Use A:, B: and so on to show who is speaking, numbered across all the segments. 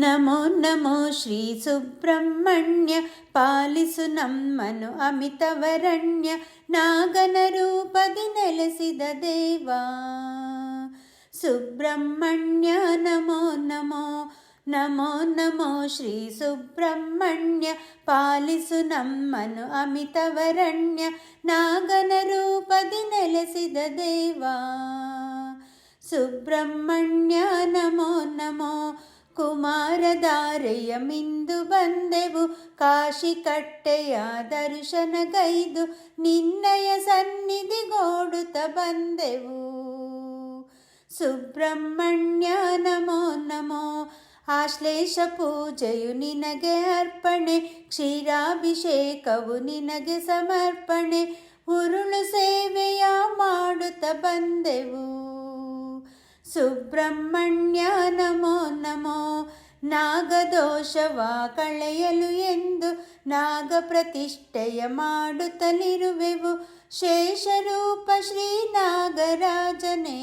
A: ನಮೋ ನಮೋ ಶ್ರೀ ಸುಬ್ರಹ್ಮಣ್ಯ ಪಾಲಿಸು ನಮ್ಮನು ಅಮಿತವರಣ್ಯ ನಾಗನ ರೂಪದಿ ನೆಲೆಸಿದ ದೇವ ಸುಬ್ರಹ್ಮಣ್ಯ ನಮೋ ನಮೋ ನಮೋ ನಮೋ ಶ್ರೀ ಸುಬ್ರಹ್ಮಣ್ಯ ಪಾಲಿಸು ನಮ್ಮನು ಅಮಿತವರಣ್ಯ ನಾಗನ ರೂಪದಿ ನೆಲೆಸಿದ ದೇವ ಸುಬ್ರಹ್ಮಣ್ಯ ನಮೋ ನಮೋ ಕುಮಾರಧಾರೆಯ ಮಿಂದು ಬಂದೆವು. ಕಾಶಿ ಕಟ್ಟೆಯ ದರ್ಶನಗೈದು ನಿನ್ನಯ ಸನ್ನಿಧಿಗೋಡುತ್ತ ಬಂದೆವು. ಸುಬ್ರಹ್ಮಣ್ಯ ನಮೋ ನಮೋ. ಆಶ್ಲೇಷ ಪೂಜೆಯು ನಿನಗೆ ಅರ್ಪಣೆ. ಕ್ಷೀರಾಭಿಷೇಕವು ನಿನಗೆ ಸಮರ್ಪಣೆ. ಉರುಳು ಸೇವೆಯ ಮಾಡುತ್ತ ಬಂದೆವು. ಸುಬ್ರಹ್ಮಣ್ಯ ನಮೋ ನಮೋ. ನಾಗದೋಷವ ಕಳೆಯಲು ಎಂದು ನಾಗ ಪ್ರತಿಷ್ಠೆಯ ಮಾಡುತ್ತಲಿರುವೆವು ಶೇಷರೂಪ ಶ್ರೀ ನಾಗರಾಜನೇ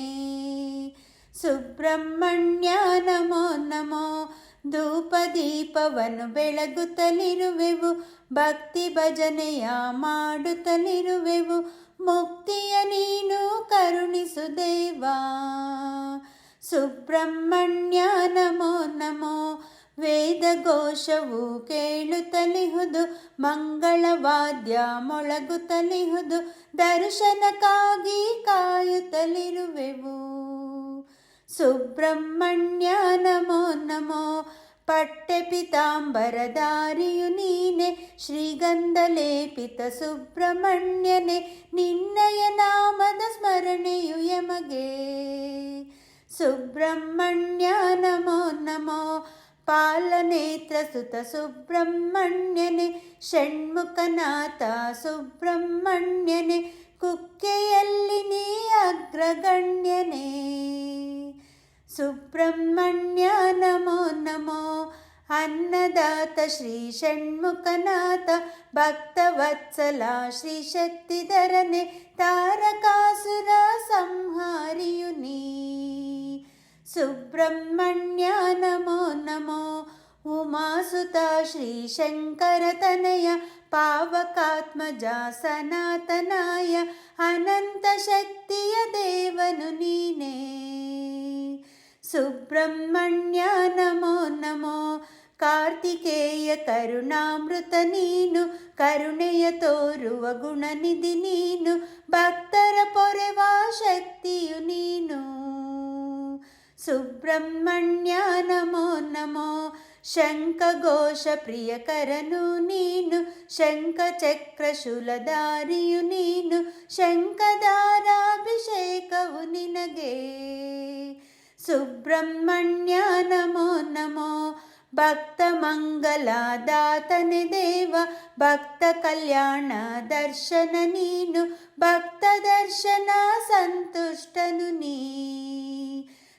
A: ಸುಬ್ರಹ್ಮಣ್ಯ ನಮೋ ನಮೋ. ಧೂಪ ದೀಪವನ್ನು ಬೆಳಗುತ್ತಲಿರುವೆವು ಭಕ್ತಿ ಭಜನೆಯ ಮಾಡುತ್ತಲಿರುವೆವು ಮುಕ್ತಿಯ ನೀನು ಕರುಣಿಸು ದೇವಾ. ಸುಬ್ರಹ್ಮಣ್ಯ ನಮೋ ನಮೋ ವೇದ ಘೋಷವು ಕೇಳುತ್ತಲಿಹುದು ಮಂಗಳವಾದ್ಯ ಮೊಳಗುತ್ತಲಿಹುದು ದರ್ಶನಕ್ಕಾಗಿ ಕಾಯುತ್ತಲಿರುವೆವು. ಸುಬ್ರಹ್ಮಣ್ಯ ನಮೋ ನಮೋ ಪಟ್ಟೆ ಪಿತಾಂಬರದಾರಿಯು ನೀನೆ, ಶ್ರೀಗಂಧಲೇಪಿತ ಸುಬ್ರಹ್ಮಣ್ಯನೆ, ನಿನ್ನಯ ನಾಮದ ಸ್ಮರಣೆಯು ಯಮಗೆ. ಸುಬ್ರಹ್ಮಣ್ಯ ನಮೋ ನಮೋ, ಪಾಲನೇತ್ರ ಸುತ ಸುಬ್ರಹ್ಮಣ್ಯನೆ, ಷಣ್ಮುಖನಾಥ ಸುಬ್ರಹ್ಮಣ್ಯನೆ, ಕುಕ್ಕೆಯಲ್ಲಿ ನೀ ಅಗ್ರಗಣ್ಯನೇ. సుబ్రహ్మణ్య నమో నమో అన్నదాత శ్రీ షణ్ముఖనాథ భక్తవత్సల శ్రీ శక్తిధరనే తారకాసుర సంహారియుని సుబ్రహ్మణ్య నమో నమో ఉమాసుత శ్రీ శంకరతనయ పావకాత్మజ సనాతనాయ అనంత శక్తియ దేవను నీనే ನೀನೇ ಸುಬ್ರಹ್ಮಣ್ಯ ನಮೋ ನಮೋ ಕಾರ್ತಿಕೇಯ ಕರುಣಾಮೃತ ನೀನು ಕರುಣೆಯ ತೋರುವ ಗುಣನಿಧಿ ನೀನು ಭಕ್ತರ ಪೊರೆವ ಶಕ್ತಿಯು ನೀನು ಸುಬ್ರಹ್ಮಣ್ಯ ನಮೋ ನಮೋ ಶಂಖಘೋಷ ಪ್ರಿಯಕರನು ನೀನು ಶಂಖಚಕ್ರ ಶೂಲಧಾರಿಯು ನೀನು ಶಂಖದಾರಾಭಿಷೇಕವು ನಿನಗೆ ಸುಬ್ರಹ್ಮಣ್ಯ ನಮೋ ನಮೋ ಭಕ್ತ ಮಂಗಲದಾತನೆ ದೇವ ಭಕ್ತ ಕಲ್ಯಾಣ ದರ್ಶನ ನೀನು ಭಕ್ತ ದರ್ಶನ ಸಂತುಷ್ಟನು ನೀ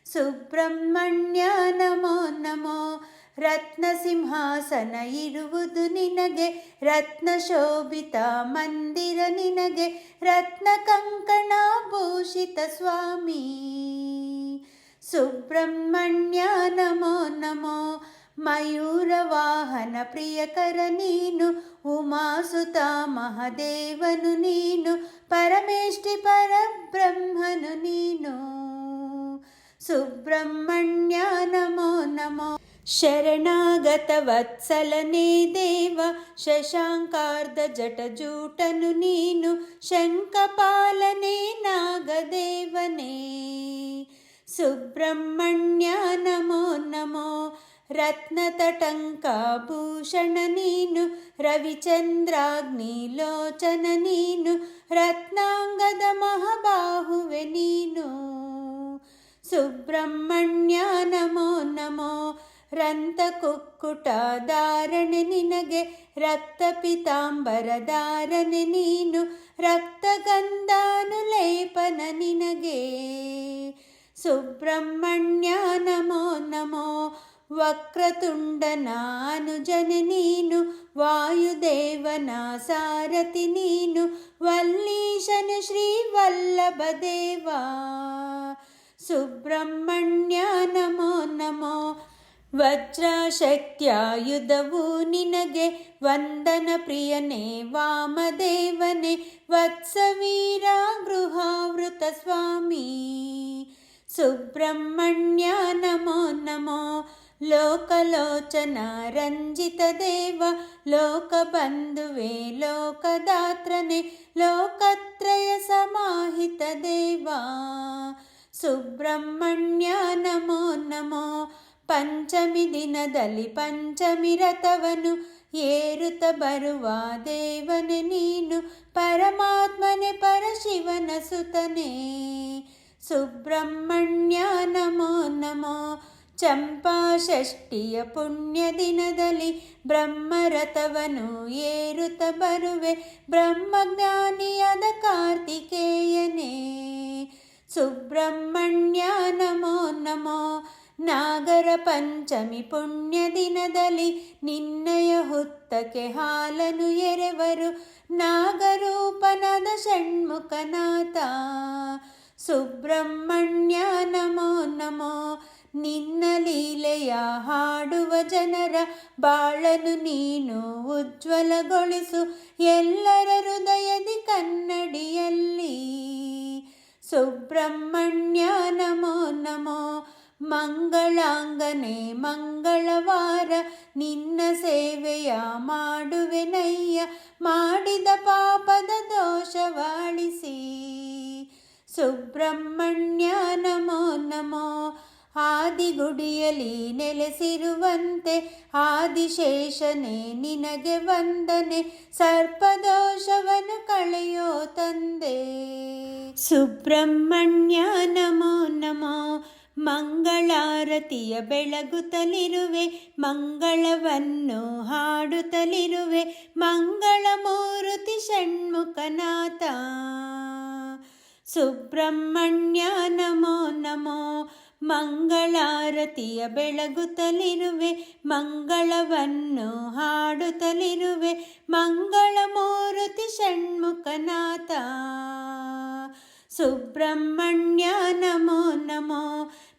A: ಸುಬ್ರಹ್ಮಣ್ಯ ನಮೋ ನಮೋ ರತ್ನ ಸಿಂಹಾಸನ ಇರುವುದು ನಿನಗೆ ರತ್ನ ಶೋಭಿತ ಮಂದಿರ ನಿನಗೆ ರತ್ನ ಕಂಕಣ ಭೂಷಿತ ಸ್ವಾಮಿ ಸುಬ್ರಹ್ಮಣ್ಯ ನಮೋ ನಮೋ ಮಯೂರ ವಾಹನ ಪ್ರಿಯಕರ ನೀನು ಉಮಾಸುತ ಮಹದೇವನು ನೀನು ಪರಮೇಷ್ಠಿ ಪರಬ್ರಹ್ಮನು ನೀನು ಸುಬ್ರಹ್ಮಣ್ಯ ನಮೋ ನಮೋ ಶರಣಾಗತ ವತ್ಸಲನೇ ದೇವ ಶಶಾಂಕಾರ್ಧ ಜಟಜೂಟನು ನೀನು ಶಂಖಪಾಲನೆ ನಾಗದೇವನೇ ಸುಬ್ರಹ್ಮಣ್ಯ ನಮೋ ನಮೋ ರತ್ನತಟಂಕಾಭೂಷಣ ನೀನು ರವಿಚಂದ್ರಾಗ್ನಿ ಲೋಚನ ನೀನು ರತ್ನಾಂಗದ ಮಹಾಬಾಹುವೆ ನೀನು ಸುಬ್ರಹ್ಮಣ್ಯ ನಮೋ ನಮೋ ರಂತ ಕುಕ್ಕುಟ ಧಾರಣೆ ನಿನಗೆ ರಕ್ತ ಪಿತಾಂಬರ ಧಾರಣೆ ನೀನು ರಕ್ತಗಂಧಾನು ಲೇಪನ ನಿನಗೆ ಸುಬ್ರಹ್ಮಣ್ಯ ನಮೋ ನಮೋ ವಕ್ರತುಂಡನ ಅನುಜನೆ ನೀನು ವಾಯುದೇವನ ಸಾರಥಿ ನೀನು ವಲ್ಲೀಶನು ಶ್ರೀ ವಲ್ಲಭ ದೇವ ಸುಬ್ರಹ್ಮಣ್ಯ ನಮೋ ನಮೋ ವಜ್ರ ಶಕ್ತ್ಯಾಯುಧವು ನಿನಗೆ ವಂದನ ಪ್ರಿಯನೇ ವಾಮದೇವನೇ ವತ್ಸವೀರ ಗೃಹಾವೃತ ಸ್ವಾಮಿ ಸುಬ್ರಹ್ಮಣ್ಯ ನಮೋ ನಮೋ ಲೋಕಲೋಚನ ರಂಜಿತ ದೇವ ಲೋಕಬಂಧುವೆ ಲೋಕದಾತ್ರನೆ ಲೋಕತ್ರಯ ಸಮಾಹಿತ ದೇವ ಸುಬ್ರಹ್ಮಣ್ಯ ನಮೋ ನಮೋ ಪಂಚಮಿ ದಿನದಲ್ಲಿ ಪಂಚಮಿ ರಥವನು ಏರುತ್ತ ಬರುವ ದೇವನೇ ನೀನು ಪರಮಾತ್ಮನೆ ಪರಶಿವನ ಸುತನೇ ಸುಬ್ರಹ್ಮಣ್ಯ ನಮೋ ನಮೋ ಚಂಪಾ ಷಷ್ಠಿಯ ಪುಣ್ಯ ದಿನದಲ್ಲಿ ಬ್ರಹ್ಮರಥವನು ಏರುತ್ತ ಬರುವೆ ಬ್ರಹ್ಮಜ್ಞಾನಿಯಾದ ಕಾರ್ತಿಕೇಯನೇ ಸುಬ್ರಹ್ಮಣ್ಯ ನಮೋ ನಮೋ ನಾಗರ ಪಂಚಮಿ ಪುಣ್ಯ ದಿನದಲ್ಲಿ ನಿನ್ನಯ ಹುತ್ತಕ್ಕೆ ಹಾಲನು ಎರೆವರು ನಾಗರೂಪನಾದ ಷಣ್ಮುಖನಾಥ ಸುಬ್ರಹ್ಮಣ್ಯ ನಮೋ ನಮೋ. ನಿನ್ನ ಲೀಲೆಯ ಹಾಡುವ ಜನರ ಬಾಳನು ನೀನು ಉಜ್ವಲಗೊಳಿಸು ಎಲ್ಲರ ಹೃದಯದಿ ಕನ್ನಡಿಯಲ್ಲಿ. ಸುಬ್ರಹ್ಮಣ್ಯ ನಮೋ ನಮೋ. ಮಂಗಳಾಂಗನೆ ಮಂಗಳವಾರ ನಿನ್ನ ಸೇವೆಯ ಮಾಡುವೆನಯ್ಯ. ಮಾಡಿದ ಪಾಪದ ದೋಷವಾಳಿಸಿ. ಸುಬ್ರಹ್ಮಣ್ಯ ನಮೋ. ನಮೋ ಆದಿಗುಡಿಯಲ್ಲಿ ನೆಲೆಸಿರುವಂತೆ ಆದಿಶೇಷನೆ ನಿನಗೆ ವಂದನೆ. ಸರ್ಪದೋಷವನ್ನು ಕಳೆಯೋ ತಂದೆ. ಸುಬ್ರಹ್ಮಣ್ಯ ನಮೋ. ನಮೋ ಮಂಗಳಾರತಿಯ ಬೆಳಗುತ್ತಲಿರುವೆ, ಮಂಗಳವನ್ನು ಹಾಡುತ್ತಲಿರುವೆ. ಮಂಗಳ ಮೂರುತಿ ಷಣ್ಮುಖನಾಥ. ಸುಬ್ರಹ್ಮಣ್ಯ ನಮೋ ನಮೋ ಮಂಗಳಾರತಿಯ ಬೆಳಗುತ್ತಲಿರುವೆ ಮಂಗಳವನ್ನು ಹಾಡುತ್ತಲಿರುವೆ ಮಂಗಳ ಮೂರುತಿ ಷಣ್ಮುಖನಾಥ ಸುಬ್ರಹ್ಮಣ್ಯ ನಮೋ ನಮೋ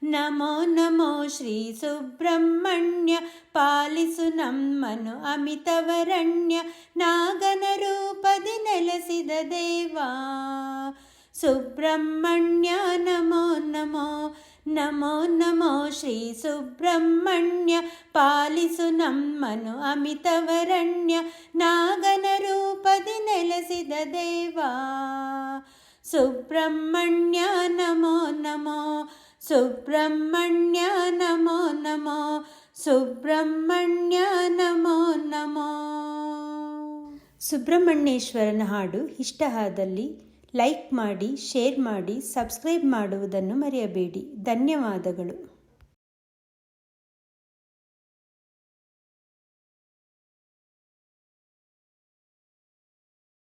A: ನಮೋ ನಮೋ ಶ್ರೀ ಸುಬ್ರಹ್ಮಣ್ಯ ಪಾಲಿಸು ನಮ್ಮನು ಅಮಿತವರಣ್ಯ ಸುಬ್ರಹ್ಮಣ್ಯ ನಮೋ ನಮೋ ನಮೋ ನಮೋ ಶ್ರೀ ಸುಬ್ರಹ್ಮಣ್ಯ ಪಾಲಿಸು ನಮ್ಮನು ಅಮಿತವರಣ್ಯ ನಾಗನ ರೂಪದಿ ನೆಲೆಸಿದ ದೇವಾ ಸುಬ್ರಹ್ಮಣ್ಯ ನಮೋ ನಮೋ ಸುಬ್ರಹ್ಮಣ್ಯ ನಮೋ ನಮೋ ಸುಬ್ರಹ್ಮಣ್ಯ ನಮೋ ನಮೋ ಸುಬ್ರಹ್ಮಣ್ಯೇಶ್ವರನ ಹಾಡು ಇಷ್ಟ ಆದಲ್ಲಿ ಲೈಕ್ ಮಾಡಿ ಶೇರ್ ಮಾಡಿ ಸಬ್ಸ್ಕ್ರೈಬ್ ಮಾಡುವುದನ್ನು ಮರೆಯಬೇಡಿ. ಧನ್ಯವಾದಗಳು.